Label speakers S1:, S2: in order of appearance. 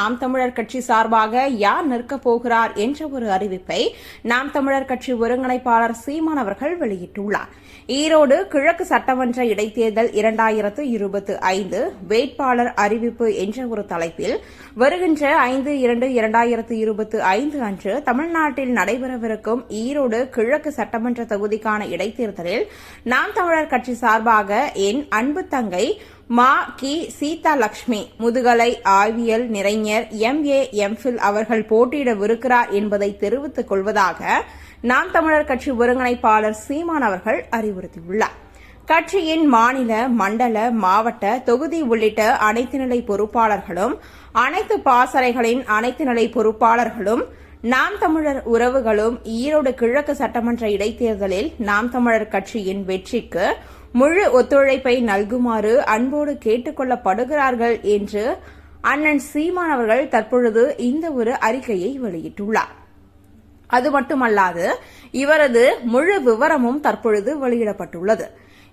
S1: நாம் தமிழர் கட்சி சார்பாக யார் நிற்கப் போகிறார் என்ற ஒரு அறிவிப்பை நாம் தமிழர் கட்சி ஒருங்கிணைப்பாளர் சீமான் அவர்கள் வெளியிட்டுள்ளார். ஈரோடு கிழக்கு சட்டமன்ற இடைத்தேர்தல் இரண்டாயிரத்து இருபத்தி ஐந்து வேட்பாளர் அறிவிப்பு என்ற ஒரு தலைப்பில் வருகின்ற ஐந்து இரண்டு இரண்டாயிரத்து இருபத்தி ஐந்து அன்று தமிழ்நாட்டில் நடைபெறவிருக்கும் ஈரோடு கிழக்கு சட்டமன்ற தொகுதிக்கான இடைத்தேர்தலில் நாம் தமிழர் கட்சி சார்பாக என் அன்பு தங்கை மா கி சீதா லட்சுமி முதுகலை ஆய்வியல் நிறைஞர் எம். ஏ. எம்ஃபில் அவர்கள் போட்டியிடவிருக்கிறார் என்பதை தெரிவித்துக் கொள்வதாக நாம் தமிழர் கட்சி ஒருங்கிணைப்பாளர் சீமான் அவர்கள் அறிவுறுத்தியுள்ளார். கட்சியின் மாநில மண்டல மாவட்ட தொகுதி உள்ளிட்ட அனைத்து நிலை பொறுப்பாளர்களும் அனைத்து பாசறைகளின் அனைத்து நிலை பொறுப்பாளர்களும் நாம் தமிழர் உறவுகளும் ஈரோடு கிழக்கு சட்டமன்ற இடைத்தேர்தலில் நாம் தமிழர் கட்சியின் வெற்றிக்கு முழு ஒத்துழைப்பை நல்குமாறு அன்போடு கேட்டுக் கொள்ளப்படுகிறார்கள் என்று அண்ணன் சீமான் அவர்கள் தற்பொழுது இந்த ஒரு அறிக்கையை வெளியிட்டுள்ளார். அது மட்டுமல்லாது இவரது முழு விவரமும் தற்பொழுது வெளியிடப்பட்டுள்ளது.